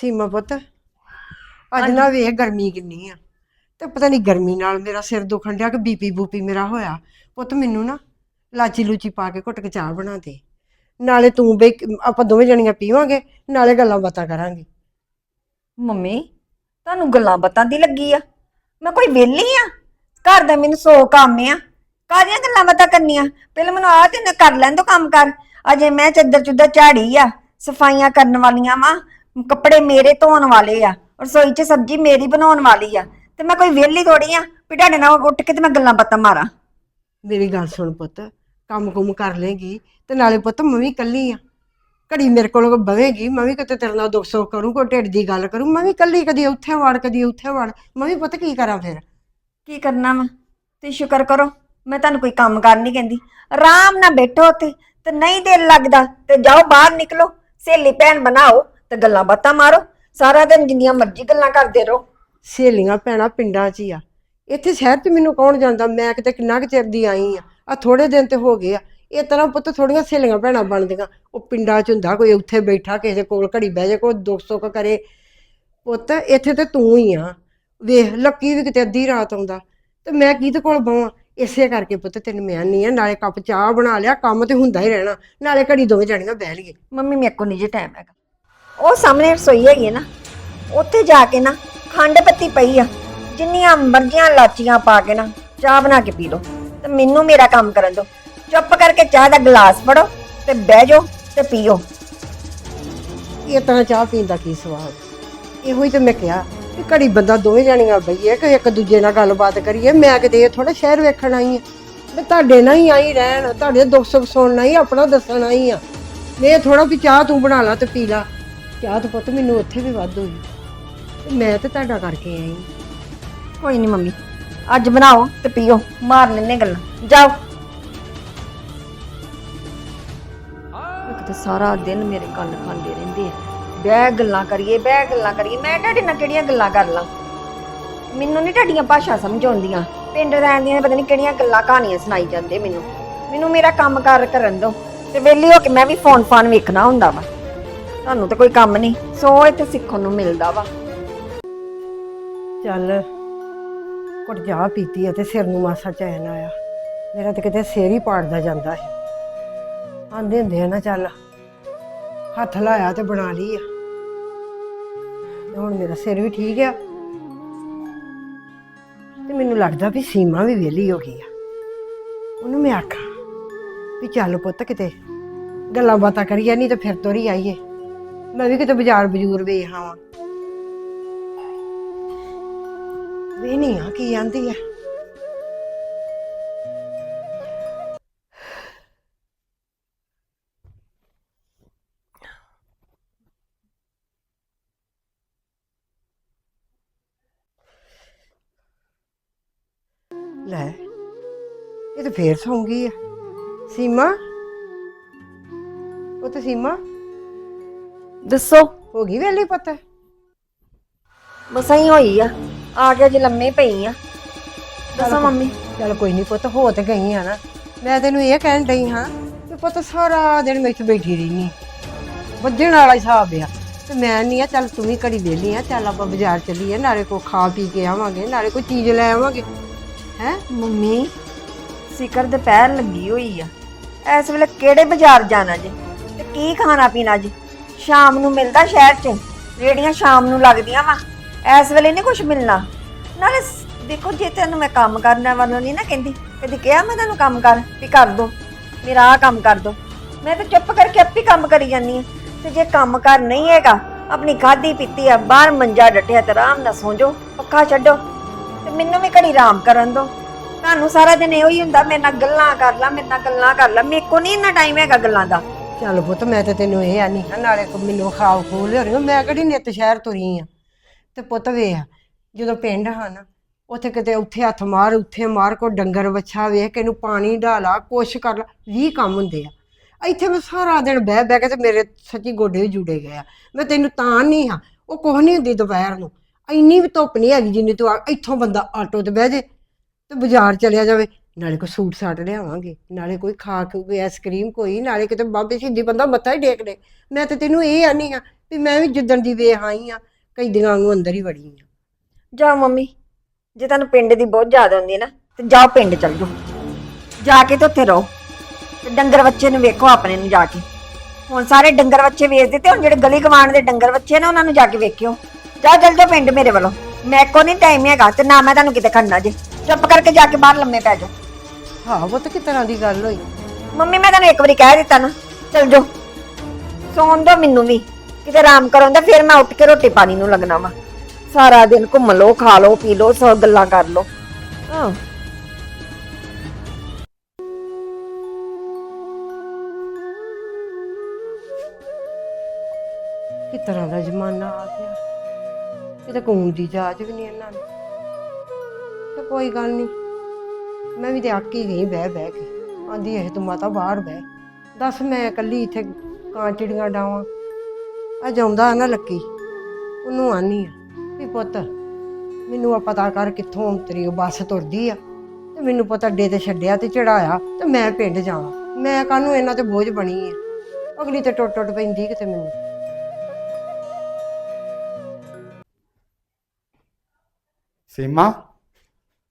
ਸੀਮਾ ਪੁੱਤ ਅੱਜ ਨਾ ਵੇਖ ਗਰਮੀ ਕਿੰਨੀ ਆ। ਤੇ ਪਤਾ ਨਹੀਂ ਗਰਮੀ ਨਾਲ ਮੇਰਾ ਸਿਰ ਦੁਖਣ ਡਿਆ ਕਿ ਬੀਪੀ ਬੂਪੀ ਮੇਰਾ ਹੋਇਆ। ਪੁੱਤ ਮੈਨੂੰ ਨਾ ਲਾਚੀ ਲੂਚੀ ਪਾ ਕੇ ਘੁੱਟ ਕੇ ਚਾਹ ਬਣਾ ਦੇ। ਨਾਲੇ ਤੂੰ ਬਈ ਆਪਾਂ ਦੋਵੇਂ ਜਣੀਆਂ ਪੀਵਾਂਗੇ ਨਾਲੇ ਗੱਲਾਂ ਬਾਤਾਂ ਕਰਾਂਗੇ। ਮੰਮੀ ਤੁਹਾਨੂੰ ਗੱਲਾਂ ਬਾਤਾਂ ਦੀ ਲੱਗੀ ਆ। ਮੈਂ ਕੋਈ ਵਿਹਲੀ ਆ। ਘਰ ਦਾ ਮੈਨੂੰ ਸੌ ਕੰਮ ਆ। ਕਾਹਦੀਆਂ ਗੱਲਾਂ ਬਾਤਾਂ ਕਰਨੀਆਂ? ਪਹਿਲਾਂ ਮੈਨੂੰ ਆ ਤੇ ਕਰ ਲੈਣ ਦੋ ਕੰਮ ਕਰ। ਅਜੇ ਮੈਂ ਚੱਦਰ ਚੁੱਦਰ ਝਾੜੀ ਆ ਸਫਾਈਆਂ ਕਰਨ ਵਾਲੀਆਂ ਵਾ। ਕੱਪੜੇ ਮੇਰੇ ਧੋਣ ਵਾਲੇ ਆ ਰਸੋਈ 'ਚ ਸਬਜ਼ੀ ਮੇਰੀ ਬਣਾਉਣ ਵਾਲੀ ਆ ਤੇ ਮੈਂ ਕੋਈ ਵਿਹਲੀ ਥੋੜੀ ਆ ਵੀ ਤੁਹਾਡੇ ਨਾਲ ਉੱਠ ਕੇ ਤੇ ਮੈਂ ਗੱਲਾਂ ਬਾਤਾਂ ਮਾਰਾਂ। ਮੇਰੀ ਗੱਲ ਸੁਣ ਪੁੱਤ ਕੰਮ ਕੁਮ ਕਰ ਲੇਗੀ ਤੇ ਨਾਲੇ ਪੁੱਤ ਮੈਂ ਵੀ ਕੱਲੀ ਆ। ਘੜੀ ਮੇਰੇ ਕੋਲ ਬਵੇਗੀ ਮੈਂ ਵੀ ਕਿਤੇ ਤੇਰੇ ਨਾਲ ਦੁੱਖ ਸੁੱਖ ਕਰੂੰ ਕੋਈ ਢਿੱਡ ਦੀ ਗੱਲ ਕਰੂੰ ਮੈਂ ਵੀ ਕੱਲੀ ਕਦੀ ਉੱਥੇ ਵੜ ਕਦੀ ਉੱਥੇ ਵੜ ਮੈਂ ਵੀ ਪੁੱਤ ਕੀ ਕਰਾਂ ਫਿਰ? ਕੀ ਕਰਨਾ ਵਾ? ਤੇ ਸ਼ੁਕਰ ਕਰੋ ਮੈਂ ਤੁਹਾਨੂੰ ਕੋਈ ਕੰਮ ਕਰ ਨਹੀਂ ਕਹਿੰਦੀ। ਆਰਾਮ ਨਾਲ ਬੈਠੋ ਉੱਥੇ ਤੇ ਨਹੀਂ ਦਿਲ ਲੱਗਦਾ ਤੇ ਜਾਓ ਬਾਹਰ ਨਿਕਲੋ ਸਹੇਲੀ ਭੈਣ ਬਣਾਓ। ਤੇ ਗੱਲਾਂ ਬਾਤਾਂ ਮਾਰੋ। ਸਾਰਾ ਦਿਨ ਜਿੰਨੀਆਂ ਮਰਜ਼ੀ ਗੱਲਾਂ ਕਰਦੇ ਰਹੋ। ਸਹੇਲੀਆਂ ਭੈਣਾਂ ਪਿੰਡਾਂ 'ਚ ਹੀ ਆ। ਇੱਥੇ ਸ਼ਹਿਰ 'ਚ ਮੈਨੂੰ ਕੌਣ ਜਾਂਦਾ? ਮੈਂ ਕਿਤੇ ਕਿੰਨਾ ਕੁ ਚਿਰ ਦੀ ਆਈ ਆ। ਆ ਥੋੜੇ ਦਿਨ ਤੇ ਹੋ ਗਏ ਆ। ਇਹ ਤਰ੍ਹਾਂ ਪੁੱਤ ਥੋੜੀਆਂ ਸਹੇਲੀਆਂ ਭੈਣਾਂ ਬਣਦੀਆਂ। ਉਹ ਪਿੰਡਾਂ 'ਚ ਹੁੰਦਾ ਕੋਈ ਉੱਥੇ ਬੈਠਾ ਕਿਸੇ ਕੋਲ ਘੜੀ ਬਹਿ ਜਾ ਕੋਈ ਦੁੱਖ ਸੁੱਖ ਕਰੇ। ਪੁੱਤ ਇੱਥੇ ਤੇ ਤੂੰ ਹੀ ਆ। ਵੇਖ ਲੱਕੀ ਵੀ ਕਿਤੇ ਅੱਧੀ ਰਾਤ ਆਉਂਦਾ। ਤੇ ਮੈਂ ਕਿਹਦੇ ਕੋਲ ਬਵਾਂ? ਇਸੇ ਕਰਕੇ ਪੁੱਤ ਤੈਨੂੰ ਮੈਂ ਨਹੀਂ ਆ। ਨਾਲੇ ਕੱਪ ਚਾਹ ਬਣਾ ਲਿਆ ਕੰਮ ਤੇ ਹੁੰਦਾ ਹੀ ਰਹਿਣਾ। ਨਾਲੇ ਘੜੀ ਦੋਵੇਂ ਜਣੀਆਂ ਬਹਿ ਲਈਏ। ਮੰਮੀ ਮੇਰੇ ਕੋਲ ਨਹੀਂ ਜੇ ਟਾਈਮ ਹੈਗਾ। ਉਹ ਸਾਹਮਣੇ ਰਸੋਈ ਹੈਗੀ ਹੈ ਨਾ, ਉੱਥੇ ਜਾ ਕੇ ਨਾ ਖੰਡ ਪੱਤੀ ਪਈ ਆ, ਜਿੰਨੀਆਂ ਮਰਜ਼ੀਆਂ ਲਾਚੀਆਂ ਪਾ ਕੇ ਨਾ ਚਾਹ ਬਣਾ ਕੇ ਪੀ ਲਓ ਤੇ ਮੈਨੂੰ ਮੇਰਾ ਕੰਮ ਕਰਨ ਦਿਓ। ਚੁੱਪ ਕਰਕੇ ਚਾਹ ਦਾ ਗਲਾਸ ਫੜੋ ਤੇ ਬਹਿ ਜਾਓ ਤੇ ਪੀਓ। ਇਹ ਤਰ੍ਹਾਂ ਚਾਹ ਪੀਣ ਦਾ ਕੀ ਸਵਾਦ ਇਹੋ ਹੀ ਤੇ ਮੈਂ ਕਿਹਾ ਕਿ ਘੜੀ ਬੰਦਾ ਦੋਵੇਂ ਜਾਣੀਆਂ ਬਈਏ, ਕਿ ਇੱਕ ਦੂਜੇ ਨਾਲ ਗੱਲਬਾਤ ਕਰੀਏ। ਮੈਂ ਕਿਤੇ ਇਹ ਥੋੜਾ ਸ਼ਹਿਰ ਵੇਖਣ ਆਈ ਆ ਮੈਂ ਤੁਹਾਡੇ ਨਾਲ ਹੀ ਆਈ ਰਹਿਣ, ਤੁਹਾਡੇ ਦੁੱਖ ਸੁੱਖ ਸੁਣਨਾ ਹੀ ਆਪਣਾ ਦੱਸਣ ਆਈ ਆ। ਮੈਂ ਥੋੜਾ ਵੀ ਚਾਹ ਤੂੰ ਬਣਾ ਲਾ ਤੇ ਪੀ ਲਾ। ਚਾਹ ਤੇ ਪੁੱਤ ਮੈਨੂੰ ਉੱਥੇ ਵੀ ਵੱਧ ਹੋਈ ਤੇ ਮੈਂ ਤੇ ਤੁਹਾਡਾ ਕਰਕੇ ਆਈ। ਕੋਈ ਨਹੀਂ ਮੰਮੀ, ਅੱਜ ਬਣਾਓ ਤੇ ਪੀਓ, ਮਾਰ ਲੈਨੇ ਗੱਲਾਂ। ਜਾਓ। ਇੱਕ ਤਾਂ ਸਾਰਾ ਦਿਨ ਮੇਰੇ ਕੰਨ ਖਾਂਦੇ ਰਹਿੰਦੇ ਆ। ਬਹਿ ਗੱਲਾਂ ਕਰੀਏ, ਬਹਿ ਗੱਲਾਂ ਕਰੀਏ। ਮੈਂ ਤੁਹਾਡੇ ਨਾਲ ਕਿਹੜੀਆਂ ਗੱਲਾਂ ਕਰ ਲਾਂ? ਮੈਨੂੰ ਨਹੀਂ ਤੁਹਾਡੀਆਂ ਭਾਸ਼ਾ ਸਮਝ ਆਉਂਦੀਆਂ। ਪਿੰਡ ਰਹਿੰਦੀਆਂ ਨੇ ਪਤਾ ਨਹੀਂ ਕਿਹੜੀਆਂ ਗੱਲਾਂ ਕਹਾਣੀਆਂ ਸੁਣਾਈ ਜਾਂਦੇ ਮੈਨੂੰ। ਮੈਨੂੰ ਮੇਰਾ ਕੰਮ ਕਾਰ ਕਰਨ ਦਿਓ। ਤੇ ਵਿਹਲੀ ਹੋ ਕੇ ਮੈਂ ਵੀ ਫੋਨ ਫਾਨ ਵੇਖਣਾ ਹੁੰਦਾ ਵਾ। ਤੁਹਾਨੂੰ ਤਾਂ ਕੋਈ ਕੰਮ ਨਹੀਂ। ਸੋ ਇੱਥੇ ਸਿੱਖਣ ਨੂੰ ਮਿਲਦਾ ਵਾ। ਚੱਲ ਕੁੜ ਚਾਹ ਪੀਤੀ ਆ ਤੇ ਸਿਰ ਨੂੰ ਮਾਸਾ ਚੈਨ ਆਇਆ। ਮੇਰਾ ਤੇ ਕਿਤੇ ਸਿਰ ਹੀ ਪਾੜਦਾ ਜਾਂਦਾ ਹੈ ਆਂਦੇ ਹੁੰਦੇ ਆ ਨਾ, ਚੱਲ, ਹੱਥ ਲਾਇਆ ਤੇ ਬਣਾ ਲਈ ਆ। ਤੇ ਹੁਣ ਮੇਰਾ ਸਿਰ ਵੀ ਠੀਕ ਆ। ਤੇ ਮੈਨੂੰ ਲੱਗਦਾ ਵੀ ਸੀਮਾ ਵੀ ਵਿਹਲੀ ਹੋ ਗਈ ਆ। ਉਹਨੂੰ ਮੈਂ ਆਖਾਂ ਵੀ ਚੱਲ ਪੁੱਤ ਕਿਤੇ, ਗੱਲਾਂ ਬਾਤਾਂ ਕਰੀਏ, ਨਹੀਂ ਤੇ ਫਿਰ ਤੋਰੀ ਆਈਏ। ਮੈਂ ਵੀ ਕਿਤੇ ਬਾਜ਼ਾਰ ਬਜੂਰ ਵੇਖ ਆਵਾਂ ਵੀ ਨਹੀਂ ਆ, ਕੀ ਆਂਦੀ ਆ? ਲੈ, ਇਹ ਤਾਂ ਫੇਰ ਸੌਂ ਗਈ ਆ। ਸੀਮਾ? ਉਹ ਤੇ ਸੀਮਾ? ਦੱਸੋ। ਹੋ ਗਈ ਵੇਲੀ ਪਤਾ? ਮਸਾਂ ਹੀ ਹੋਈ ਆ। ਆ ਕੇ ਜੇ ਲੰਮੇ ਪਈ ਆ। ਦੱਸੋ ਮੰਮੀ। ਚਲ ਕੋਈ ਨਹੀਂ ਪੁੱਤ ਹੋ ਤੇ ਗਈ ਆ ਨਾ। ਮੈਂ ਤੈਨੂੰ ਇਹ ਕਹਿਣ ਡਈ ਹਾਂ ਕਿ ਪੁੱਤ ਸਾਰਾ ਦਿਨ ਮੈਂ ਇੱਥੇ ਬੈਠੀ ਰਹੀ ਵੱਜਣ ਵਾਲਾ ਹਿਸਾਬ ਆ। ਤੇ ਮੈਂ ਨਹੀਂ ਆ ਚੱਲ ਤੂੰ ਵੀ ਘੜੀ ਵਿਹਲੀ ਆ ਚੱਲ ਆਪਾਂ ਬਾਜ਼ਾਰ ਚੱਲੀਏ ਨਾਲੇ ਕੋ ਖਾ ਪੀ ਕੇ ਆਵਾਂਗੇ ਨਾਲੇ ਕੋਈ ਚੀਜ਼ ਲੈ ਆਵਾਂਗੇ। ਹੈ? ਮੰਮੀ ਸਿਕਰ ਦੁਪਹਿਰ ਲੱਗੀ ਹੋਈ ਆ। ਇਸ ਵੇਲੇ ਕਿਹੜੇ ਬਾਜ਼ਾਰ ਜਾਣਾ ਜੀ? ਤੇ ਕੀ ਖਾਣਾ ਪੀਣਾ ਜੀ? ਸ਼ਾਮ ਨੂੰ ਮਿਲਦਾ ਸ਼ਹਿਰ 'ਚ। ਰੇੜੀਆਂ ਸ਼ਾਮ ਨੂੰ ਲੱਗਦੀਆਂ ਵਾ। ਇਸ ਵੇਲੇ ਨਹੀਂ ਕੁਝ ਮਿਲਣਾ। ਨਾਲੇ ਸ- ਦੇਖੋ ਜੇ ਤੈਨੂੰ ਮੈਂ ਕੰਮ ਕਰਨਾ ਵਾਲਾ ਨਹੀਂ ਨਾ ਕਹਿੰਦੀ। ਕਦੀ ਕਿਹਾ ਮੈਂ ਤੈਨੂੰ ਕੰਮ ਕਰ ਵੀ ਕਰ ਦੋ। ਮੇਰਾ ਆਹ ਕੰਮ ਕਰ ਦੋ। ਮੈਂ ਤਾਂ ਚੁੱਪ ਕਰਕੇ ਆਪੇ ਕੰਮ ਕਰੀ ਜਾਂਦੀ ਹਾਂ ਤੇ ਜੇ ਕੰਮ ਕਰ ਨਹੀਂ ਹੈਗਾ, ਆਪਣੀ ਖਾਦੀ ਪੀਤੀ ਆ, ਬਾਹਰ ਮੰਜਾ ਡੱਟਿਆ ਤੇ ਆਰਾਮ ਨਾਲ ਸੌਂ ਜਾਓ, ਪੱਖਾ ਛੱਡੋ। ਤੇ ਮੈਨੂੰ ਵੀ ਘੜੀ ਆਰਾਮ ਕਰਨ ਦੋ। ਤੁਹਾਨੂੰ ਸਾਰਾ ਦਿਨ ਇਹੋ ਹੀ ਹੁੰਦਾ, ਮੇਰੇ ਨਾਲ ਗੱਲਾਂ ਕਰ ਲਾ, ਮੇਰੇ ਨਾਲ ਗੱਲਾਂ ਕਰ ਲਾ। ਮੇਰੇ ਕੋ ਨਹੀਂ ਇੰਨਾ ਟਾਈਮ ਹੈਗਾ ਗੱਲਾਂ ਦਾ। ਚੱਲ ਪੁੱਤ, ਮੈਂ ਤੇ ਤੈਨੂੰ ਇਹ ਆਨੀ ਹਾਂ ਨਾਲੇ ਕੋ ਮੈਨੂੰ ਖਾਓ ਖੂਲ ਲਿਆਉਣੀ ਮੈਂ ਕਿਹੜੀ ਨਿੱਤ ਸ਼ਹਿਰ ਤੁਰੀ ਆ? ਤੇ ਪੁੱਤ ਵੇ ਆ ਜਦੋਂ ਪਿੰਡ ਹਾਂ ਨਾ, ਉੱਥੇ ਕਿਤੇ ਉੱਥੇ ਹੱਥ ਮਾਰ, ਉੱਥੇ ਮਾਰ ਕੋ ਡੰਗਰ ਵੱਛਾ ਵੇਖ ਕੇ ਇਹਨੂੰ ਪਾਣੀ ਢਾਲਾ ਕੁਛ ਕਰ ਲਾ 20 ਕੰਮ ਹੁੰਦੇ ਆ। ਇੱਥੇ ਮੈਂ ਸਾਰਾ ਦਿਨ ਬਹਿ ਬਹਿ ਕੇ ਤੇ ਮੇਰੇ ਸੱਚੀ ਗੋਡੇ ਵੀ ਜੁੜੇ ਗਏ ਆ। ਮੈਂ ਤੈਨੂੰ ਤਾਂ ਨਹੀਂ ਹਾਂ ਉਹ ਕੁਛ ਨਹੀਂ ਹੁੰਦੀ ਦੁਪਹਿਰ ਨੂੰ। ਇੰਨੀ ਵੀ ਧੁੱਪ ਨਹੀਂ ਹੈਗੀ ਜਿੰਨੀ ਤੂੰ ਆ- ਇੱਥੋਂ ਬੰਦਾ ਆਟੋ ਤੇ ਬਹਿ ਜੇ ਤੇ ਬਾਜ਼ਾਰ ਚਲਿਆ ਜਾਵੇ। ਨਾਲੇ ਕੋਈ ਸੂਟ ਸਾਟ ਲਿਆਵਾਂਗੇ, ਨਾਲੇ ਕੋਈ ਖਾ ਕੇ ਕੋਈ ਆਈਸਕ੍ਰੀਮ ਕੋਈ, ਨਾਲੇ ਕਿਤੇ ਬਾਬੇ ਸ਼ਹੀਦੀ ਬੰਦਾ ਮੱਥਾ ਹੀ ਟੇਕ ਲੈ ਮੈਂ ਤੇ ਤੈਨੂੰ ਇਹ ਆਨੀ ਆ ਵੀ ਮੈਂ ਵੀ ਜਿੱਦਣ ਦੀ ਵੇਖ ਆਈ ਆ ਕੈਦੀਆਂ ਵਾਂਗੂ ਅੰਦਰ ਹੀ ਵੜੀ ਆ। ਜਾਓ ਮੰਮੀ, ਜੇ ਤੁਹਾਨੂੰ ਪਿੰਡ ਦੀ ਬਹੁਤ ਯਾਦ ਆਉਂਦੀ ਹੈ ਨਾ, ਤੇ ਜਾਓ ਪਿੰਡ ਚੱਲ ਜਾਓ। ਜਾ ਕੇ ਤੇ ਉੱਥੇ ਰਹੋ। ਤੇ ਡੰਗਰ ਬੱਚੇ ਨੂੰ ਵੇਖੋ ਆਪਣੇ ਨੂੰ ਜਾ ਕੇ। ਹੁਣ ਸਾਰੇ ਡੰਗਰ ਬੱਚੇ ਵੇਚ ਦਿੱਤੇ ਹੁਣ ਜਿਹੜੇ ਗਲੀ ਗਵਾਂਡ ਦੇ ਡੰਗਰ ਬੱਚੇ ਨੇ, ਉਹਨਾਂ ਨੂੰ ਜਾ ਕੇ ਵੇਖਿਓ। ਜਾ ਚੱਲ ਜਾਓ ਪਿੰਡ ਮੇਰੇ ਵੱਲੋਂ। ਮੈਂ ਕੋ ਨਹੀਂ ਟਾਈਮ ਹੈਗਾ ਤੇ ਨਾ ਮੈਂ ਤੁਹਾਨੂੰ ਕਿਤੇ ਖੜਨਾ ਜੇ। ਚੁੱਪ ਕਰਕੇ ਜਾ ਕੇ ਬਾਹਰ ਲੰਮੇ ਪੈ ਜਾਓ। ਹਾਂ ਉਹ ਤਾਂ ਕਿਸ ਤਰ੍ਹਾਂ ਦੀ ਗੱਲ ਹੋਈ? ਮੰਮੀ ਮੈਂ ਤੁਹਾਨੂੰ ਇੱਕ ਵਾਰੀ ਕਹਿ ਦਿੱਤਾ ਨਾ। ਚੱਲ ਜਾਓ। ਸੌਣ ਦੋ ਮੈਨੂੰ ਵੀ। ਕਿਤੇ ਆਰਾਮ ਕਰੋ ਤਾਂ ਫਿਰ ਮੈਂ ਉੱਠ ਕੇ ਰੋਟੀ ਪਾਣੀ ਨੂੰ ਲੱਗਣਾ ਵਾ। ਸਾਰਾ ਦਿਨ ਘੁੰਮ ਲਓ ਖਾ ਲਓ ਪੀ ਲਓ ਸੌ ਗੱਲਾਂ ਕਰ ਲਓ। ਹਾਂ ਕਿਸ ਤਰ੍ਹਾਂ ਦਾ ਜ਼ਮਾਨਾ ਆ ਗਿਆ? ਇਹ ਤਾਂ ਦੀ ਜਾਚ ਵੀ ਨਹੀਂ ਇਹਨਾਂ ਨੂੰ। ਤੇ ਕੋਈ ਗੱਲ ਨਹੀਂ। ਮੈਂ ਵੀ ਤੇ ਅੱਕ ਹੀ ਗਈ, ਬਹਿ ਬਹਿ ਕੇ। ਆਂਦੀ, ਇਹ ਤੂੰ ਮਾਤਾ ਬਾਹਰ ਬਹਿ। ਦੱਸ, ਮੈਂ ਇਕੱਲੀ ਇੱਥੇ ਕਾਂ ਚਿੜੀਆਂ ਡਾਵਾਂ। ਅੱਜ ਆਉਂਦਾ ਨਾ ਲੱਕੀ, ਉਹਨੂੰ ਆਨੀ ਆ। ਵੀ ਪੁੱਤ, ਮੈਨੂੰ ਆ ਪਤਾ ਕਰ ਕਿੱਥੋਂ ਤੇਰੀ ਉਹ ਬੱਸ ਤੁਰਦੀ ਆ। ਤੇ ਮੈਨੂੰ ਪਤਾ ਡੇ ਤੇ ਛੱਡਿਆ ਤੇ ਚੜਾਇਆ ਤੇ ਮੈਂ ਪਿੰਡ ਜਾਵਾਂ। ਮੈਂ ਕਾਹਨੂੰ ਇਹਨਾਂ ਤੇ ਬੋਝ ਬਣੀ ਆ? ਅਗਲੀ ਤੇ ਟੁੱਟ ਟੁੱਟ ਪੈਂਦੀ ਕਿਤੇ ਮੈਨੂੰ। ਸੀਮਾ?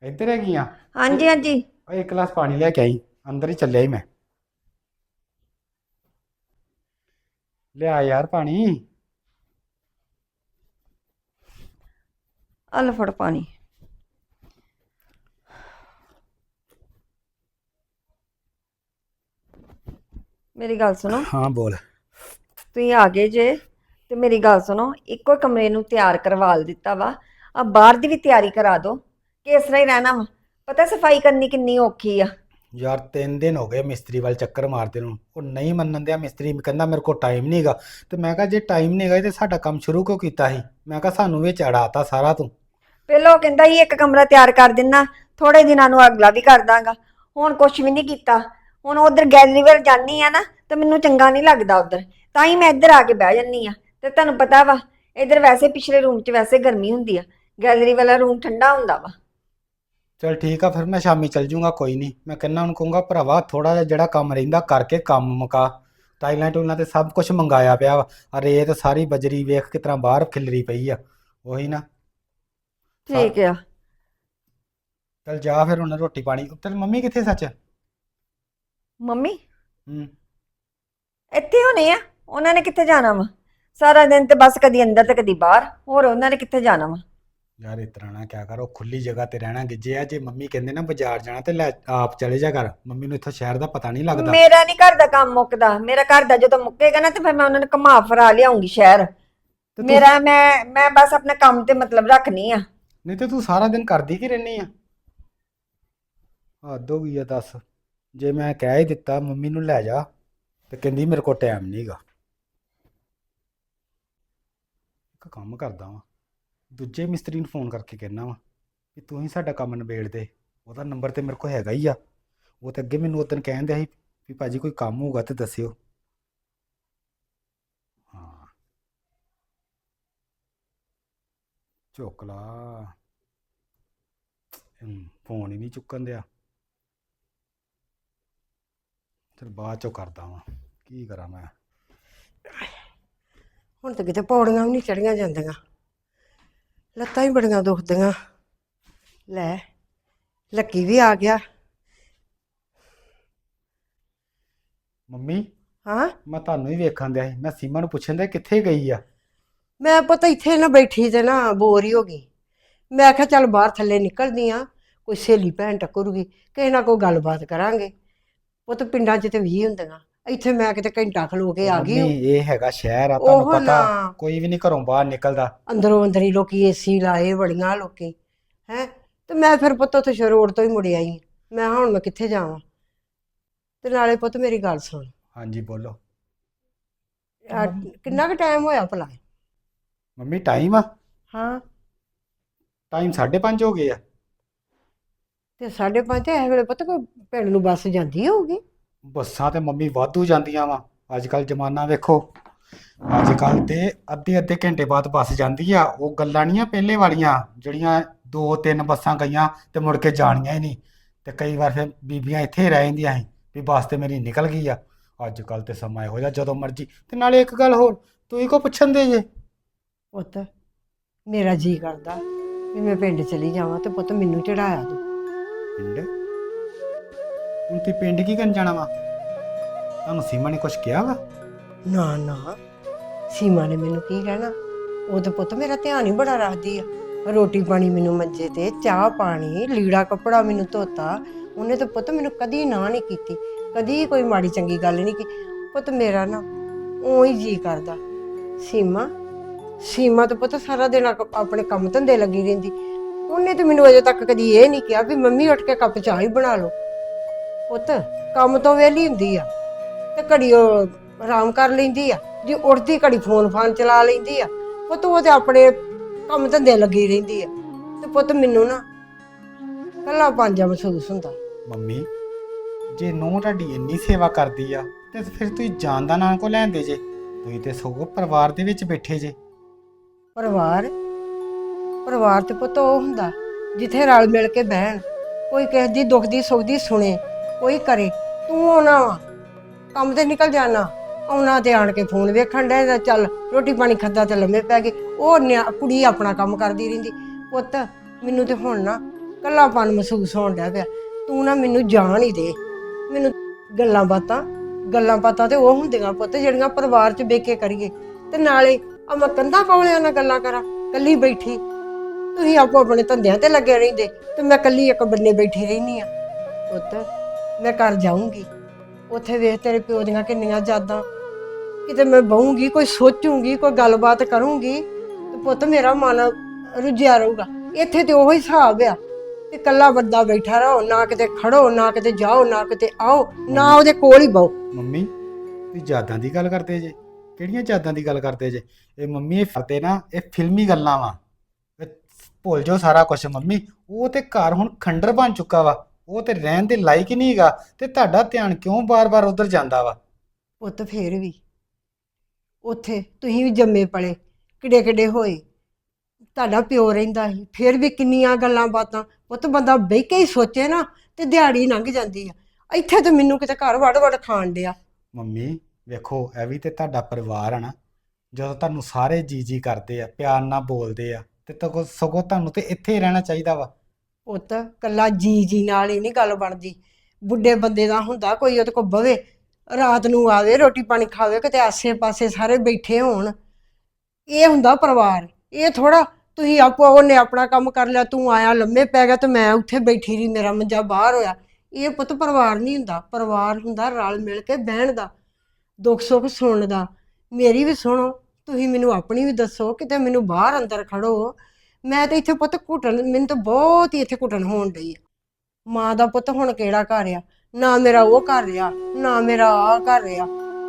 ਇੱਧਰ ਹੈਗੀਆਂ ਹਾਂਜੀ ਹਾਂਜੀ। ਓਏ ਇੱਕ ਗਲਾਸ ਪਾਣੀ ਲੈ ਕੇ ਆਈ। ਅੰਦਰ ਹੀ ਚੱਲਿਆ ਹੀ ਮੈਂ। ਲਿਆ ਯਾਰ ਪਾਣੀ। ਆ ਲਓ ਫੜ ਪਾਣੀ। ਮੇਰੀ ਗੱਲ ਸੁਣੋ। ਹਾਂ ਬੋਲ। ਤੁਸੀਂ ਆ ਗਏ ਜੇ ਤੇ ਮੇਰੀ ਗੱਲ ਸੁਣੋ। ਇੱਕੋ ਕਮਰੇ ਨੂੰ ਤਿਆਰ ਕਰਵਾ ਦਿੱਤਾ ਵਾ। ਆ ਬਾਹਰ ਦੀ ਵੀ ਤਿਆਰੀ ਕਰਾ ਦਿਓ ਕਿ ਇਸ ਤਰ੍ਹਾਂ ਹੀ ਰਹਿਣਾ ਵਾ? ਪਤਾ ਸਫ਼ਾਈ ਕਰਨੀ ਕਿੰਨੀ ਔਖੀ ਆ। ਯਾਰ ਤਿੰਨ ਦਿਨ ਹੋ ਗਏ ਮਿਸਤਰੀ ਵੱਲ ਚੱਕਰ ਮਾਰਦੇ ਨੂੰ। ਉਹ ਨਹੀਂ ਮੰਨਣ ਦਿਆ ਮਿਸਤਰੀ ਕਹਿੰਦਾ ਮੇਰੇ ਕੋਲ ਟਾਈਮ ਨਹੀਂਗਾ ਤੇ ਮੈਂ ਕਿਹਾ ਜੇ ਟਾਈਮ ਨਹੀਂਗਾ ਤੇ ਸਾਡਾ ਕੰਮ ਸ਼ੁਰੂ ਕਿਉਂ ਕੀਤਾ ਸੀ? ਮੈਂ ਕਿਹਾ ਸਾਨੂੰ ਵਿੱਚ ਅੜਾਤਾ ਸਾਰਾ ਤੂੰ। ਪਹਿਲਾਂ ਉਹ ਕਹਿੰਦਾ ਸੀ ਇੱਕ ਕਮਰਾ ਤਿਆਰ ਕਰ ਦਿੰਨਾ ਥੋੜੇ ਦਿਨਾਂ ਨੂੰ ਅਗਲਾ ਵੀ ਕਰ ਦਾਂਗਾ। ਹੁਣ ਕੁਝ ਵੀ ਨਹੀਂ ਕੀਤਾ। ਹੁਣ ਉਧਰ ਗੈਲਰੀ ਵੱਲ ਜਾਨੀ ਆ ਨਾ ਤੇ ਮੈਨੂੰ ਚੰਗਾ ਨਹੀਂ ਲੱਗਦਾ ਉਧਰ। ਤਾਂ ਹੀ ਮੈਂ ਇੱਧਰ ਆ ਕੇ ਬਹਿ ਜੰਨੀ ਆ। ਤੇ ਤੁਹਾਨੂੰ ਪਤਾ ਵਾ ਇੱਧਰ ਵੈਸੇ ਪਿਛਲੇ ਰੂਮ 'ਚ ਵੈਸੇ ਗਰਮੀ ਹੁੰਦੀ ਆ। ਗੈਲਰੀ ਵਾਲਾ ਰੂਮ ਠੰਡਾ ਹੁੰਦਾ ਵਾ। ਚਲ ਠੀਕ ਆ ਫਿਰ ਮੈਂ ਸ਼ਾਮੀ ਚੱਲ ਜੂੰਗਾ ਕੋਈ ਨਹੀਂ ਮੈਂ ਕਹਿੰਦਾ ਉਹਨੂੰ ਕਹੂੰਗਾ ਭਰਾਵਾ ਥੋੜਾ ਜਿਹਾ ਜਿਹੜਾ ਕੰਮ ਰਹਿੰਦਾ ਕਰਕੇ ਕੰਮ ਮੁਕਾ। ਟਾਈਲਾਂ ਟੂਲਾਂ ਤੇ ਸਭ ਕੁਝ ਮੰਗਾਇਆ ਪਿਆ ਵਾ। ਆ ਰੇਤ ਸਾਰੀ ਬਜਰੀ ਵੇਖ ਤਰ੍ਹਾਂ ਬਾਹਰ ਖਿਲਰੀ ਪਈ ਆ। ਉਹੀ ਨਾ। ਠੀਕ ਆ। ਚਲ ਜਾ ਫਿਰ ਹੁਣ ਰੋਟੀ ਪਾਣੀ। ਤੇਰੀ ਮੰਮੀ ਕਿੱਥੇ ਸੱਚ? ਮੰਮੀ? ਹੂੰ। ਇੱਥੇ ਹੋਣੇ ਆ। ਉਹਨਾਂ ਨੇ ਕਿੱਥੇ ਜਾਣਾ ਵਾ? ਸਾਰਾ ਦਿਨ ਤੇ ਬਸ ਕਦੀ ਅੰਦਰ ਤੇ ਕਦੀ ਬਾਹਰ। ਹੋਰ ਉਹਨਾਂ ਨੇ ਕਿੱਥੇ ਜਾਣਾ ਵਾ? ਯਾਰ ਇਸ ਤਰ੍ਹਾਂ ਨਾ ਕਿਆ ਕਰੋ ਖੁੱਲੀ ਜਗ੍ਹਾ ਤੇ ਰਹਿਣਾ ਗਿੱਜੇ ਆ ਜੇ ਮੰਮੀ ਕਹਿੰਦੇ ਨਾ ਬਾਜ਼ਾਰ ਜਾਣਾ ਤੇ ਲੈ ਆਪ ਚਲੇ ਜਾ ਕਰ ਮੰਮੀ ਨੂੰ ਇੱਥੋਂ ਸ਼ਹਿਰ ਦਾ ਪਤਾ ਨਹੀਂ ਲੱਗਦਾ। ਮੇਰਾ ਨਹੀਂ ਘਰ ਦਾ ਕੰਮ ਮੁੱਕਦਾ ਮੇਰਾ ਘਰ ਦਾ ਜਦੋਂ ਮੁੱਕੇਗਾ ਨਾ ਤੇ ਫਿਰ ਮੈਂ ਉਹਨਾਂ ਨੂੰ ਘੁਮਾ ਫਰਾ ਲਿਆਉਂਗੀ ਸ਼ਹਿਰ। ਤੇ ਤੂੰ- ਮੇਰਾ ਮੈਂ ਮੈਂ ਬਸ ਆਪਣਾ ਕੰਮ ਤੇ ਮਤਲਬ ਰੱਖਣੀ ਆ। ਨਹੀਂ ਤੇ ਤੂੰ ਸਾਰਾ ਦਿਨ ਕਰਦੀ ਕੀ ਰਹਿਨੀ ਆ? ਹੱਦ ਹੋ ਗਈ ਆ ਦੱਸ ਜੇ ਮੈਂ ਕਹਿ ਹੀ ਦਿੱਤਾ ਮੰਮੀ ਨੂੰ ਲੈ ਜਾ ਤੇ ਕਹਿੰਦੀ ਮੇਰੇ ਕੋਲ ਟਾਈਮ ਨਹੀਂਗਾ ਇੱਕ ਕੰਮ ਕਰਦਾ ਵਾਂ। ਦੂਜੇ ਮਿਸਤਰੀ ਨੂੰ ਫੋਨ ਕਰਕੇ ਕਹਿਣਾ ਵਾ ਕਿ ਤੂੰ ਹੀ ਸਾਡਾ ਕੰਮ ਨਿਬੇੜ ਦੇ, ਉਹਦਾ ਨੰਬਰ ਤੇ ਮੇਰੇ ਕੋਲ ਹੈਗਾ ਹੀ ਆ। ਉਹ ਤੇ ਅੱਗੇ ਮੈਨੂੰ ਉਦੋਂ ਕਹਿਣ ਦਿਆ ਸੀ ਵੀ ਭਾਜੀ ਕੋਈ ਕੰਮ ਹੋਊਗਾ ਤੇ ਦੱਸਿਓ। ਹਾਂ। ਚੁੱਕ ਲਾ। ਫੋਨ ਹੀ ਨਹੀਂ ਚੁੱਕਣ ਦਿਆ। ਚਲ ਬਾਅਦ ਚੋਂ ਕਰਦਾ ਵਾਂ, ਕੀ ਕਰਾਂ ਮੈਂ। ਹੁਣ ਤਾਂ ਕਿਤੇ ਪੌੜੀਆਂ ਵੀ ਨਹੀਂ ਚੜੀਆਂ ਜਾਂਦੀਆਂ। ਲੱਤਾਂ ਹੀ ਬੜੀਆਂ ਦੁਖਦੀਆਂ। ਲੈ ਲੱਕੀ ਵੀ ਆ ਗਿਆ। ਮੰਮੀ ਹਾਂ? ਮੈਂ ਤੁਹਾਨੂੰ ਹੀ ਵੇਖਣ ਦਿਆ ਸੀ। ਮੈਂ ਸੀਮਾ ਨੂੰ ਪੁੱਛਣ ਦਿਆ ਕਿੱਥੇ ਗਈ ਆ? ਮੈਂ ਪਤਾ ਇੱਥੇ ਨਾ ਬੈਠੀ ਤੇ ਨਾ ਬੋਰ ਹੀ ਹੋ ਗਈ। ਮੈਂ ਕਿਹਾ ਚੱਲ ਬਾਹਰ ਥੱਲੇ ਨਿਕਲਦੀ ਆ ਕੋਈ ਸਹੇਲੀ ਭੈਣ ਟੱਕਰੂਗੀ ਕਿਸੇ ਨਾਲ ਕੋਈ ਗੱਲਬਾਤ ਕਰਾਂਗੇ। ਉਹ ਤਾਂ ਪਿੰਡਾਂ 'ਚ ਤੇ ਵੀ ਹੁੰਦੀਆਂ। ਇੱਥੇ ਮੈਂ ਕਿਤੇ ਘੰਟਾ ਖਲੋ ਕੇ ਆ ਗਈ ਮੰਮੀ ਇਹ ਹੈਗਾ ਸ਼ਹਿਰ ਆ ਤੁਹਾਨੂੰ ਉਹ ਪਤਾ ਨਾ। ਕੋਈ ਵੀ ਨਹੀਂ ਘਰੋਂ ਬਾਹਰ ਨਿਕਲਦਾ। ਅੰਦਰੋਂ ਅੰਦਰ ਹੀ ਲੋਕੀ ਏਸੀ ਲਾਏ ਬੜੀਆਂ ਲੋਕੀ ਹੈ। ਤੇ ਮੈਂ ਫਿਰ ਪੁੱਤ ਉੱਥੇ ਸ਼ ਰੋਡ ਤੋਂ ਹੀ ਮੁੜ ਆਈ। ਆਂ। ਮੈਂ ਕਿਹਾ ਹੁਣ ਮੈਂ ਕਿੱਥੇ ਜਾਵਾਂ? ਤੇ ਨਾਲੇ ਪੁੱਤ ਮੇਰੀ ਗੱਲ ਸੁਣ। ਹਾਂਜੀ ਬੋਲੋ। ਕਿੰਨਾ ਕੁ ਟਾਈਮ ਹੋਇਆ ਭਲਾ? ਮੰਮੀ ਟਾਈਮ ਆ? ਹਾਂ। ਟਾਈਮ 5:30 ਹੋ ਗਏ ਆ। ਤੇ 5:30 ਤੇ ਇਹ ਵੇਲੇ ਪੁੱਤ ਕੋਈ ਪਿੰਡ ਨੂੰ ਬੱਸ ਜਾਂਦੀ ਹੋਊਗੀ? ਬੱਸਾਂ ਤੇ ਮੰਮੀ ਵਾਧੂ ਜਾਂਦੀਆਂ ਵਾ। ਅੱਜ ਕੱਲ ਜ਼ਮਾਨਾ ਵੇਖੋ। ਅੱਜ ਕੱਲ ਤੇ ਅੱਧੇ ਅੱਧੇ ਘੰਟੇ ਬਾਅਦ ਬੱਸ ਜਾਂਦੀ ਆ। ਉਹ ਗੱਲਾਂ ਨਹੀਂ ਆ ਪਹਿਲੇ ਵਾਲੀਆਂ ਜਿਹੜੀਆਂ ਦੋ ਤਿੰਨ ਬੱਸਾਂ ਗਈਆਂ ਤੇ ਮੁੜ ਕੇ ਜਾਣੀਆਂ ਹੀ ਨਹੀਂ ਤੇ ਕਈ ਵਾਰ ਫਿਰ ਬੀਬੀਆਂ ਇੱਥੇ ਹੀ ਰਹਿ ਜਾਂਦੀਆਂ ਸੀ ਵੀ ਬੱਸ ਤੇ ਮੇਰੀ ਨਿਕਲ ਗਈ ਆ। ਅੱਜ ਕੱਲ ਤੇ ਸਮਾਂ ਇਹੋ ਜਿਹਾ ਜਦੋਂ ਮਰਜ਼ੀ। ਤੇ ਨਾਲੇ ਇੱਕ ਗੱਲ ਹੋਰ ਤੁਸੀਂ ਕੋ ਪੁੱਛਣ ਦੇ ਜੇ। ਪੁੱਤ ਮੇਰਾ ਜੀ ਕਰਦਾ ਵੀ ਮੈਂ ਪਿੰਡ ਚਲੀ ਜਾਵਾਂ ਤੇ ਪੁੱਤ ਮੈਨੂੰ ਚੜਾਇਆ ਤੂੰ। ਪਿੰਡ? ਹੁਣ ਤੇ ਪਿੰਡ ਕੀ ਕਰਨ ਜਾਣਾ ਵਾ? ਤੁਹਾਨੂੰ ਸੀਮਾ ਨੇ ਕੁਝ ਕਿਹਾ ਵਾ? ਨਾ ਨਾ। ਸੀਮਾ ਨੇ ਮੈਨੂੰ ਕੀ ਕਹਿਣਾ? ਉਹ ਤੇ ਪੁੱਤ ਮੇਰਾ ਧਿਆਨ ਹੀ ਬੜਾ ਰੱਖਦੀ ਆ। ਰੋਟੀ ਪਾਣੀ ਮੈਨੂੰ ਮੰਜੇ ਤੇ, ਚਾਹ ਪਾਣੀ, ਲੀੜਾ ਕੱਪੜਾ ਮੈਨੂੰ ਧੋਤਾ। ਉਹਨੇ ਤੇ ਪੁੱਤ ਮੈਨੂੰ ਕਦੀ ਨਾ ਨਹੀਂ ਕੀਤੀ। ਕਦੀ ਕੋਈ ਮਾੜੀ ਚੰਗੀ ਗੱਲ ਨਹੀਂ ਕੀਤੀ। ਪੁੱਤ ਮੇਰਾ ਨਾ ਉਹੀ ਜੀ ਕਰਦਾ। ਸੀਮਾ ਸੀਮਾ ਤੇ ਪੁੱਤ ਸਾਰਾ ਦਿਨ ਆ- ਆਪਣੇ ਕੰਮ ਧੰਦੇ ਲੱਗੀ ਰਹਿੰਦੀ। ਉਹਨੇ ਤੇ ਮੈਨੂੰ ਅਜੇ ਤੱਕ ਕਦੀ ਇਹ ਨਹੀਂ ਕਿਹਾ ਵੀ ਮੰਮੀ ਉੱਠ ਕੇ ਕੱਪ ਚਾਹ ਹੀ ਬਣਾ ਲਓ। ਪੁੱਤ ਕੰਮ ਤੋਂ ਵਿਹਲੀ ਹੁੰਦੀ ਆ ਤੇ ਘੜੀ ਉਹ ਆਰਾਮ ਕਰ ਲੈਂਦੀ ਆ ਜੇ ਉੱਠਦੀ ਘੜੀ ਫੋਨ ਫਾਨ ਚਲਾ ਲੈਂਦੀ ਆ ਪੁੱਤ ਉਹ ਤੇ ਆਪਣੇ ਕੰਮ ਧੰਦੇ ਲੱਗੀ ਰਹਿੰਦੀ ਆ। ਤੇ ਪੁੱਤ ਮੈਨੂੰ ਨਾ ਕੱਲਾ ਪੰਜਾ ਮਹਿਸੂਸ ਹੁੰਦਾ। ਮੰਮੀ ਜੇ ਨੂੰਹ ਤੁਹਾਡੀ ਇੰਨੀ ਸੇਵਾ ਕਰਦੀ ਆ ਤੇ ਫਿਰ ਤੁਸੀਂ ਜਾਣ ਦਾ ਨਾਂ ਕੋ ਲੈਂਦੇ ਜੇ? ਤੁਸੀਂ ਤੇ ਸਗੋਂ ਪਰਿਵਾਰ ਦੇ ਵਿੱਚ ਬੈਠੇ ਜੇ। ਪਰਿਵਾਰ? ਪਰਿਵਾਰ ਤੇ ਪੁੱਤ ਉਹ ਹੁੰਦਾ ਜਿੱਥੇ ਰਲ ਮਿਲ ਕੇ ਬਹਿਣ ਕੋਈ ਕਿਸੇ ਦੀ ਦੁੱਖ ਦੀ ਸੁੱਖ ਦੀ ਸੁਣੇ ਕੋਈ ਕਰੇ। ਤੂੰ ਆਉਣਾ ਵਾ। ਕੰਮ ਤੇ ਨਿਕਲ ਜਾਣਾ। ਆਉਣਾ ਤੇ ਆਣ ਕੇ ਫੋਨ ਵੇਖਣ ਦਾ ਚੱਲ ਰੋਟੀ ਪਾਣੀ ਖਾਦਾ ਤੇ ਲੰਮੇ ਪੈ ਗਏ। ਉਹ ਨਿਆ- ਕੁੜੀ ਆਪਣਾ ਕੰਮ ਕਰਦੀ ਰਹਿੰਦੀ। ਪੁੱਤ, ਮੈਨੂੰ ਤੇ ਹੁਣ ਨਾ ਕੱਲਾਪਨ ਮਹਿਸੂਸ ਹੋਣ ਡਿਆ ਪਿਆ। ਤੂੰ ਨਾ ਮੈਨੂੰ ਜਾਣ ਹੀ ਦੇ। ਮੈਨੂੰ ਗੱਲਾਂ ਬਾਤਾਂ ਗੱਲਾਂ ਬਾਤਾਂ ਤੇ ਉਹ ਹੁੰਦੀਆਂ ਪੁੱਤ ਜਿਹੜੀਆਂ ਪਰਿਵਾਰ 'ਚ ਬੈਠ ਕਰੀਏ। ਤੇ ਨਾਲੇ ਆ ਮੈਂ ਕੰਧਾਂ ਕੌਲਿਆਂ ਨਾਲ ਗੱਲਾਂ ਕਰਾਂ। ਕੱਲੀ ਬੈਠੀ। ਤੁਸੀਂ ਆਪੋ ਆਪਣੇ ਧੰਦਿਆਂ ਤੇ ਲੱਗੇ ਰਹਿੰਦੇ। ਤੇ ਮੈਂ ਕੱਲੀ ਇੱਕ ਬੰਨੇ ਬੈਠੀ ਰਹਿਨੀ ਆ। ਪੁੱਤ ਮੈਂ ਘਰ ਜਾਊਂਗੀ। ਉੱਥੇ ਵੇਖ ਤੇਰੇ ਪਿਓ ਦੀਆਂ ਕਿੰਨੀਆਂ ਯਾਦਾਂ। ਕਿਤੇ ਮੈਂ ਬਹੂੰਗੀ ਕੋਈ ਸੋਚੂੰਗੀ ਕੋਈ ਗੱਲਬਾਤ ਕਰੂੰਗੀ ਤੇ ਪੁੱਤ ਮੇਰਾ ਮਨ ਰੁੱਝਿਆ ਰਹੂਗਾ। ਇੱਥੇ ਤੇ ਉਹੀ ਹਿਸਾਬ ਆ ਕਿ ਕੱਲਾ ਬੰਦਾ ਬੈਠਾ ਰਹੋ ਨਾ ਕਿਤੇ ਖੜੋ ਨਾ ਕਿਤੇ ਜਾਓ ਨਾ ਕਿਤੇ ਆਓ ਨਾ ਉਹਦੇ ਕੋਲ ਹੀ ਬਹੋ। ਮੰਮੀ ਤੁਸੀਂ ਯਾਦਾਂ ਦੀ ਗੱਲ ਕਰਦੇ ਜੇ। ਕਿਹੜੀਆਂ ਯਾਦਾਂ ਦੀ ਗੱਲ ਕਰਦੇ ਜੇ? ਇਹ ਮੰਮੀ ਇਹ ਫਰਦੇ ਨਾ ਇਹ ਫਿਲਮੀ ਗੱਲਾਂ ਵਾ। ਭੁੱਲ ਜਾਓ ਸਾਰਾ ਕੁਝ ਮੰਮੀ। ਉਹ ਤੇ ਘਰ ਹੁਣ ਖੰਡਰ ਬਣ ਚੁੱਕਾ ਵਾ। ਉਹ ਤੇ ਰਹਿਣ ਦੇ ਲਾਇਕ ਹੀ ਨਹੀਂ ਹੈਗਾ ਤੇ ਤੁਹਾਡਾ ਧਿਆਨ ਕਿਉਂ ਬਾਰ-ਬਾਰ ਉਧਰ ਜਾਂਦਾ ਵਾ? ਪੁੱਤ ਫੇਰ ਵੀ। ਉੱਥੇ ਤੁਸੀਂ ਵੀ ਜੰਮੇ ਪਲੇ ਕਿੱਡੇ ਕਿੱਡੇ ਹੋਏ। ਤੁਹਾਡਾ ਪਿਓ ਰਹਿੰਦਾ ਸੀ ਫੇਰ ਵੀ ਕਿੰਨੀਆਂ ਗੱਲਾਂ ਬਾਤਾਂ। ਪੁੱਤ ਬੰਦਾ ਬਹਿ ਕੇ ਹੀ ਸੋਚੇ ਨਾ ਤੇ ਦਿਹਾੜੀ ਲੰਘ ਜਾਂਦੀ ਆ। ਇੱਥੇ ਤੇ ਮੈਨੂੰ ਕਿਤੇ ਘਰ ਵੜ ਵੜ ਖਾਣ ਡਿਆ। ਮੰਮੀ ਵੇਖੋ ਇਹ ਵੀ ਤੇ ਤੁਹਾਡਾ ਪਰਿਵਾਰ ਆ ਨਾ। ਜਦੋਂ ਤੁਹਾਨੂੰ ਸਾਰੇ ਜੀ ਜੀ ਕਰਦੇ ਆ ਪਿਆਰ ਨਾਲ ਬੋਲਦੇ ਆ ਤੇ ਤਗੋ ਸਗੋਂ ਤੁਹਾਨੂੰ ਤੇ ਇੱਥੇ ਹੀ ਰਹਿਣਾ ਚਾਹੀਦਾ ਵਾ। ਪੁੱਤ, ਕੱਲਾ ਜੀ ਜੀ ਨਾਲ ਹੀ ਨਹੀਂ ਗੱਲ ਬਣਦੀ। ਬੁੱਢੇ ਬੰਦੇ ਦਾ ਹੁੰਦਾ ਕੋਈ ਉਹਦੇ ਕੋਲ ਬਵੇ। ਰਾਤ ਨੂੰ ਆਵੇ, ਰੋਟੀ ਪਾਣੀ ਖਾਵੇ, ਕਿਤੇ ਆਸੇ-ਪਾਸੇ ਸਾਰੇ ਬੈਠੇ ਹੋਣ। ਇਹ ਹੁੰਦਾ ਪਰਿਵਾਰ। ਇਹ ਥੋੜਾ ਤੁਸੀਂ ਆਪੋ ਉਹਨੇ ਆਪਣਾ ਕੰਮ ਕਰ ਲਿਆ, ਤੂੰ ਆਇਆ, ਲੰਮੇ ਪੈ ਗਿਆ ਤੇ ਮੈਂ ਉੱਥੇ ਬੈਠੀ ਰਹੀ, ਮੇਰਾ ਮੰਜਾ ਬਾਹਰ ਹੋਇਆ। ਇਹ ਪੁੱਤ ਪਰਿਵਾਰ ਨਹੀਂ ਹੁੰਦਾ। ਪਰਿਵਾਰ ਹੁੰਦਾ ਰਲ ਮਿਲ ਕੇ ਬਹਿਣ ਦਾ, ਦੁੱਖ ਸੁੱਖ ਸੁਣਨ ਦਾ। ਮੇਰੀ ਵੀ ਸੁਣੋ, ਤੁਸੀਂ ਮੈਨੂੰ ਆਪਣੀ ਵੀ ਦੱਸੋ, ਕਿਤੇ ਮੈਨੂੰ ਬਾਹਰ ਅੰਦਰ ਖੜੋ। ਮੈਂ ਤਾਂ ਇੱਥੇ ਪੁੱਤ ਘੁਟਣ, ਮੈਨੂੰ ਤਾਂ ਬਹੁਤ ਹੀ ਇੱਥੇ ਘੁਟਣ ਹੋਣ ਡਈ ਆ। ਮਾਂ ਦਾ ਪੁੱਤ ਹੁਣ ਕਿਹੜਾ ਘਰ ਆ? ਨਾ ਮੇਰਾ ਉਹ ਘਰ ਰਿਹਾ ਨਾ ਮੇਰਾ ਆ ਘਰ ਰਿਹਾ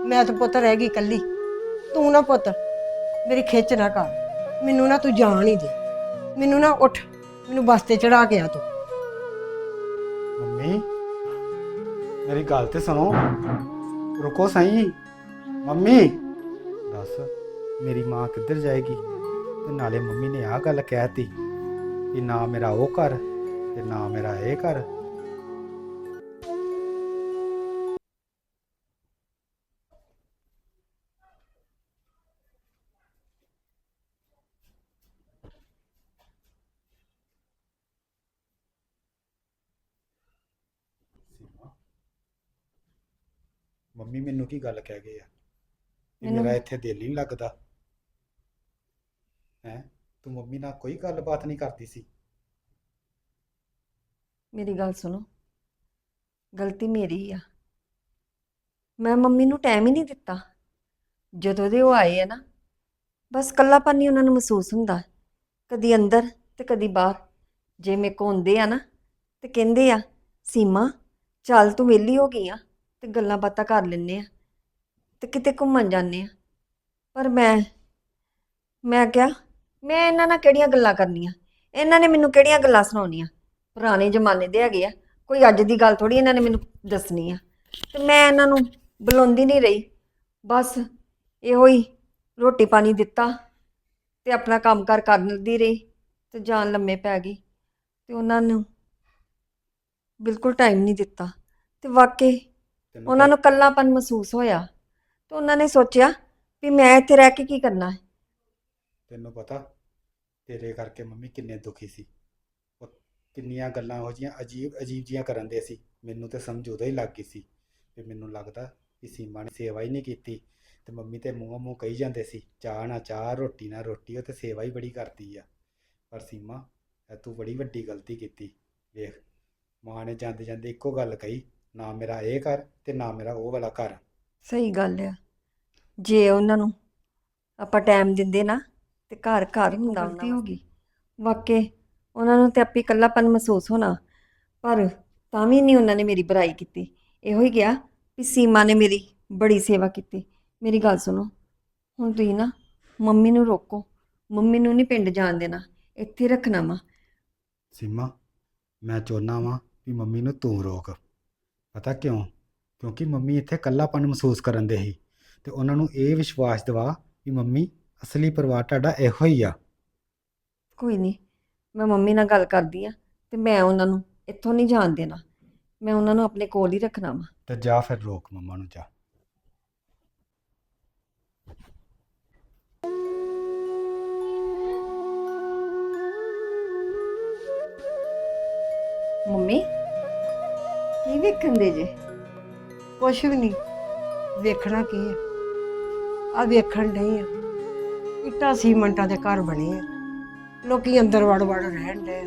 ਮੈਂ ਤਾਂ ਪੁੱਤ ਰਹਿ ਗਈ ਇਕੱਲੀ। ਤੂੰ ਨਾ ਪੁੱਤ ਮੇਰੀ ਖਿੱਚ ਨਾ ਕਰ। ਮੈਨੂੰ ਨਾ ਤੂੰ ਜਾਣ ਹੀ ਦੇ। ਮੈਨੂੰ ਨਾ ਉੱਠ। ਮੈਨੂੰ ਬੱਸ ਤੇ ਚੜਾ ਕੇ ਆ ਤੂੰ। ਮੰਮੀ, ਮੇਰੀ ਗੱਲ ਤੇ ਸੁਣੋ। ਰੁਕੋ ਸਹੀ। ਮੰਮੀ, ਦੱਸ, ਮੇਰੀ ਮਾਂ ਕਿੱਧਰ ਜਾਏਗੀ? ਤੇ ਨਾਲੇ ਮੰਮੀ ਨੇ ਆਹ ਗੱਲ ਕਹਿਤੀ ਕਿ ਨਾ ਮੇਰਾ ਉਹ ਘਰ ਤੇ ਨਾ ਮੇਰਾ ਇਹ ਘਰ। ਮੰਮੀ ਮੈਨੂੰ ਕੀ ਗੱਲ ਕਹਿ ਗਏ ਆ? ਕਿ ਮੇਰਾ ਇੱਥੇ ਦਿਲ ਨਹੀਂ ਲੱਗਦਾ। ਹੈ? ਤੂੰ ਮੰਮੀ ਨਾਲ ਕੋਈ ਗੱਲਬਾਤ ਨਹੀਂ ਕਰਦੀ ਸੀ। ਮੇਰੀ ਗੱਲ ਸੁਣੋ। ਗਲਤੀ ਮੇਰੀ ਆ। ਮੈਂ ਮੰਮੀ ਨੂੰ ਟਾਈਮ ਹੀ ਨਹੀਂ ਦਿੱਤਾ। ਜਦੋਂ ਦੇ ਉਹ ਆਏ ਆ ਨਾ, ਬਸ ਕੱਲਾਪਨ ਹੀ ਉਹਨਾਂ ਨੂੰ ਮਹਿਸੂਸ ਹੁੰਦਾ। ਕਦੀ ਅੰਦਰ ਤੇ ਕਦੀ ਬਾਹਰ। ਜੇ ਮੇਰੇ ਕੋ ਹੁੰਦੇ ਆ ਨਾ, ਤੇ ਕਹਿੰਦੇ ਆ, ਸੀਮਾ, ਚੱਲ ਤੂੰ ਵਿਹਲੀ ਹੋ ਗਈ ਆ, ਤੇ ਗੱਲਾਂ ਬਾਤਾਂ ਕਰ ਲੈਨੇ ਆ, ਤੇ ਕਿਤੇ ਘੁੰਮਣ ਜਾਂਦੇ ਆ। ਪਰ ਮੈਂ ਮੈਂ ਕਿਹਾ ਮੈਂ ਇਹਨਾਂ ਨਾਲ ਕਿਹੜੀਆਂ ਗੱਲਾਂ ਕਰਨੀਆਂ? ਇਹਨਾਂ ਨੇ ਮੈਨੂੰ ਕਿਹੜੀਆਂ ਗੱਲਾਂ ਸੁਣਾਉਣੀਆਂ? ਪੁਰਾਣੇ ਜ਼ਮਾਨੇ ਦੇ ਹੈਗੇ ਆ। ਕੋਈ ਅੱਜ ਦੀ ਗੱਲ ਥੋੜੀ ਇਹਨਾਂ ਨੇ ਮੈਨੂੰ ਦੱਸਣੀ ਆ। ਤੇ ਮੈਂ ਇਹਨਾਂ ਨੂੰ ਬੁਲਾਉਂਦੀ ਨਹੀਂ ਰਹੀ। ਬਸ ਇਹੋ ਹੀ ਰੋਟੀ ਪਾਣੀ ਦਿੱਤਾ ਤੇ ਆਪਣਾ ਕੰਮ ਕਾਰ ਕਰਦੀ ਰਹੀ ਤੇ ਜਾਨ ਲੰਮੇ ਪੈ ਗਈ। ਤੇ ਉਹਨਾਂ ਨੂੰ ਬਿਲਕੁਲ ਟਾਈਮ ਨਹੀਂ ਦਿੱਤਾ। ਤੇ ਵਾਕਈ ਉਹਨਾਂ ਨੂੰ ਕੱਲਾਪਨ ਮਹਿਸੂਸ ਹੋਇਆ। ਤੇ ਉਹਨਾਂ ਨੇ ਸੋਚਿਆ ਵੀ ਮੈਂ ਇੱਥੇ ਰਹਿ ਕੇ ਕੀ ਕਰਨਾ ਹੈ? ਤੈਨੂੰ ਪਤਾ, ਤੇਰੇ ਕਰਕੇ ਮੰਮੀ ਕਿੰਨੇ ਦੁਖੀ ਸੀ। ਉਹ ਕਿੰਨੀਆਂ ਗੱਲਾਂ ਹੋ ਜੀਆਂ ਅਜੀਬ ਅਜੀਬ ਜੀਆਂ ਕਰਨ ਦੇ ਸੀ। ਮੈਨੂੰ ਤੇ ਸਮਝ ਉਦੋਂ ਹੀ ਲੱਗ ਗਈ ਸੀ ਵੀ ਮੈਨੂੰ ਲੱਗਦਾ ਕਿ ਸੀਮਾ ਨੇ ਸੇਵਾ ਹੀ ਨਹੀਂ ਕੀਤੀ ਤੇ ਮੰਮੀ ਤੇ ਮੂੰਹੋਂ ਮੂੰਹ ਕਹੀ ਜਾਂਦੇ ਸੀ, ਚਾਹ ਨਾ ਚਾਹ, ਰੋਟੀ ਨਾ ਰੋਟੀ, ਉਹ ਤੇ ਸੇਵਾ ਹੀ ਬੜੀ ਕਰਦੀ ਆ। ਪਰ ਸੀਮਾ, ਇਹ ਤੂੰ ਬੜੀ ਵੱਡੀ ਗਲਤੀ ਕੀਤੀ। ਵੇਖ, ਮਾਂ ਨੇ ਜਾਂਦੇ ਜਾਂਦੇ ਇੱਕੋ ਗੱਲ ਕਹੀ, ਨਾ ਮੇਰਾ ਇਹ ਘਰ ਤੇ ਨਾ ਮੇਰਾ ਉਹ ਵਾਲਾ ਘਰ। ਸਹੀ ਗੱਲ ਆ। ਜੇ ਉਹਨਾਂ ਨੂੰ ਆਪਾਂ ਟਾਈਮ ਦਿੰਦੇ ਨਾ ਤੇ ਘਰ ਘਰ ਹੁੰਦਾ ਗਲਤੀ ਹੋ ਗਈ? ਵਾਕਈ ਉਹਨਾਂ ਨੂੰ ਤੇ ਆਪੇ ਇਕੱਲਾਪਨ ਮਹਿਸੂਸ ਹੋਣਾ। ਪਰ ਤਾਂ ਵੀ ਨਹੀਂ ਉਹਨਾਂ ਨੇ ਮੇਰੀ ਬੁਰਾਈ ਕੀਤੀ। ਇਹੋ ਹੀ ਕਿਹਾ ਵੀ ਸੀਮਾ ਨੇ ਮੇਰੀ ਬੜੀ ਸੇਵਾ ਕੀਤੀ। ਮੇਰੀ ਗੱਲ ਸੁਣੋ ਹੁਣ ਤੁਸੀਂ ਨਾ ਮੰਮੀ ਨੂੰ ਰੋਕੋ। ਮੰਮੀ ਨੂੰ ਨਹੀਂ ਪਿੰਡ ਜਾਣ ਦੇਣਾ। ਇੱਥੇ ਰੱਖਣਾ ਵਾ। ਸੀਮਾ ਮੈਂ ਚਾਹੁੰਦਾ ਵਾਂ ਵੀ ਮੰਮੀ ਨੂੰ ਤੂੰ ਰੋਕ। ਪਤਾ ਕਿਉਂ? ਕਿਉਂਕਿ ਮੰਮੀ ਇੱਥੇ ਇਕੱਲਾਪਨ ਮਹਿਸੂਸ ਕਰਨ ਦੇ ਸੀ। ਤੇ ਉਹਨਾਂ ਨੂੰ ਇਹ ਵਿਸ਼ਵਾਸ ਦਿਵਾ ਵੀ ਮੰਮੀ ਅਸਲੀ ਪਰਿਵਾਰ ਤੁਹਾਡਾ ਇਹੋ ਹੀ ਆ। ਕੋਈ ਨਹੀਂ ਮੈਂ ਮੰਮੀ ਨਾਲ ਗੱਲ ਕਰਦੀ ਆ ਤੇ ਮੈਂ ਉਹਨਾਂ ਨੂੰ ਇੱਥੋਂ ਨਹੀਂ ਜਾਣ ਦੇਣਾ। ਮੈਂ ਉਹਨਾਂ ਨੂੰ ਆਪਣੇ ਕੋਲ ਹੀ ਰੱਖਣਾ ਵਾ। ਤੇ ਜਾ ਫਿਰ ਰੋਕ ਮੰਮਾ ਨੂੰ ਜਾ। ਮੰਮੀ ਕੀ ਵੇਖਣ ਦੇ ਜੇ? ਕੁਛ ਵੀ ਨਹੀਂ। ਵੇਖਣਾ ਕੀ ਹੈ ਆ ਵੇਖਣ ਨਹੀਂ ਆ। ਇੱਟਾਂ ਸੀਮੈਂਟਾਂ ਦੇ ਘਰ ਬਣੇ ਆ। ਲੋਕੀ ਅੰਦਰ ਵੜ ਵੜ ਰਹਿਣ ਦੇ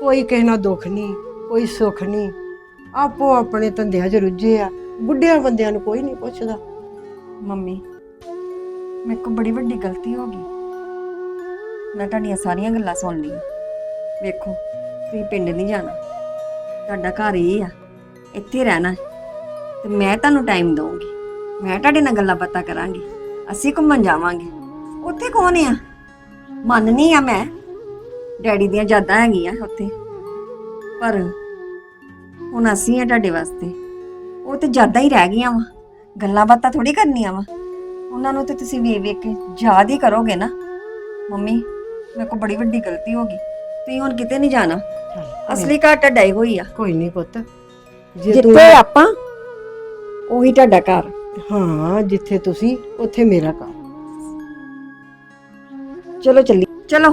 ਕੋਈ ਕਿਸੇ ਨਾਲ ਦੁੱਖ ਨਹੀਂ ਕੋਈ ਸੁੱਖ ਨਹੀਂ ਆਪੋ ਆਪਣੇ ਧੰਦਿਆਂ 'ਚ ਰੁੱਝੇ ਆ। ਬੁੱਢਿਆਂ ਬੰਦਿਆਂ ਨੂੰ ਕੋਈ ਨਹੀਂ ਪੁੱਛਦਾ। ਮੰਮੀ, ਮੇਰੇ ਕੋਲ ਬੜੀ ਵੱਡੀ ਗਲਤੀ ਹੋ ਗਈ। ਮੈਂ ਤੁਹਾਡੀਆਂ ਸਾਰੀਆਂ ਗੱਲਾਂ ਸੁਣ ਲਈਆਂ। ਵੇਖੋ, ਤੁਸੀਂ ਪਿੰਡ ਨਹੀਂ ਜਾਣਾ। ਤੁਹਾਡਾ ਘਰ ਇਹ ਆ, ਇੱਥੇ ਰਹਿਣਾ। ਤੇ ਮੈਂ ਤੁਹਾਨੂੰ ਟਾਈਮ ਦਊਂਗੀ। ਮੈਂ ਤੁਹਾਡੇ ਨਾਲ ਗੱਲਾਂ ਬਾਤਾਂ ਕਰਾਂਗੀ। ਅਸੀਂ ਘੁੰਮਣ ਜਾਵਾਂਗੇ। ਉੱਥੇ ਕੌਣ ਆ? ਮੰਨਨੀ ਆ ਮੈਂ। ਡੈਡੀ ਦੀਆਂ ਯਾਦਾਂ ਹੈਗੀਆਂ ਉੱਥੇ। ਪਰ ਹੁਣ ਅਸੀਂ ਆ ਤੁਹਾਡੇ ਵਾਸਤੇ। ਉਹ ਤੇ ਯਾਦਾਂ ਹੀ ਰਹਿ ਗਈਆਂ ਵਾ। ਗੱਲਾਂ ਬਾਤਾਂ ਥੋੜੀ ਕਰਨੀਆਂ ਵਾ। ਉਹਨਾਂ ਨੂੰ ਤੇ ਤੁਸੀਂ ਵੇਖ ਵੇਖ ਕੇ ਯਾਦ ਹੀ ਕਰੋਗੇ ਨਾ। ਮੰਮੀ ਮੇਰੇ ਕੋਲ ਬੜੀ ਵੱਡੀ ਗਲਤੀ ਹੋ ਗਈ। ਤੁਸੀਂ ਹੁਣ ਕਿਤੇ ਨਹੀਂ ਜਾਣਾ। ਅਸਲੀ ਘਰ ਤੁਹਾਡਾ ਹੀ ਹੋਈ ਆ। ਕੋਈ ਨਹੀਂ ਪੁੱਤ। ਜੇ ਤੂੰ ਜਿੱਥੇ ਆਪਾਂ ਉਹੀ ਤੁਹਾਡਾ ਘਰ। ਹਾਂ ਜਿੱਥੇ ਤੁਸੀਂ ਉੱਥੇ ਮੇਰਾ ਘਰ ਚਲੋ ਚੱਲੀ। ਚਲੋ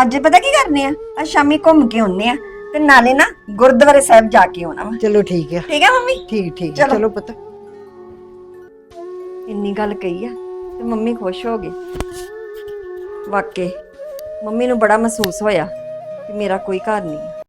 ਅੱਜ ਪਤਾ ਕੀ ਕਰਨੇ ਆ? ਅੱਜ ਸ਼ਾਮੀ ਘੁੰਮ ਕੇ ਆਉਨੇ ਆ। ਤੇ ਨਾਲੇ ਨਾ ਗੁਰਦੁਆਰੇ ਸਾਹਿਬ ਜਾ ਕੇ ਆਉਣਾ ਵਾ। ਚਲੋ ਠੀਕ ਹੈ ਠੀਕ ਹੈ ਮੰਮੀ? ਠੀਕ ਠੀਕ। ਚਲੋ। ਚਲੋ ਪੁੱਤ। ਇੰਨੀ ਗੱਲ ਕਹੀ ਆ ਤੇ ਮੰਮੀ ਖੁਸ਼ ਹੋ ਗਏ। ਵਾਕਈ ਮੰਮੀ ਨੂੰ ਬੜਾ ਮਹਿਸੂਸ ਹੋਇਆ ਕਿ ਮੇਰਾ ਕੋਈ ਘਰ ਨਹੀਂ ਹੈ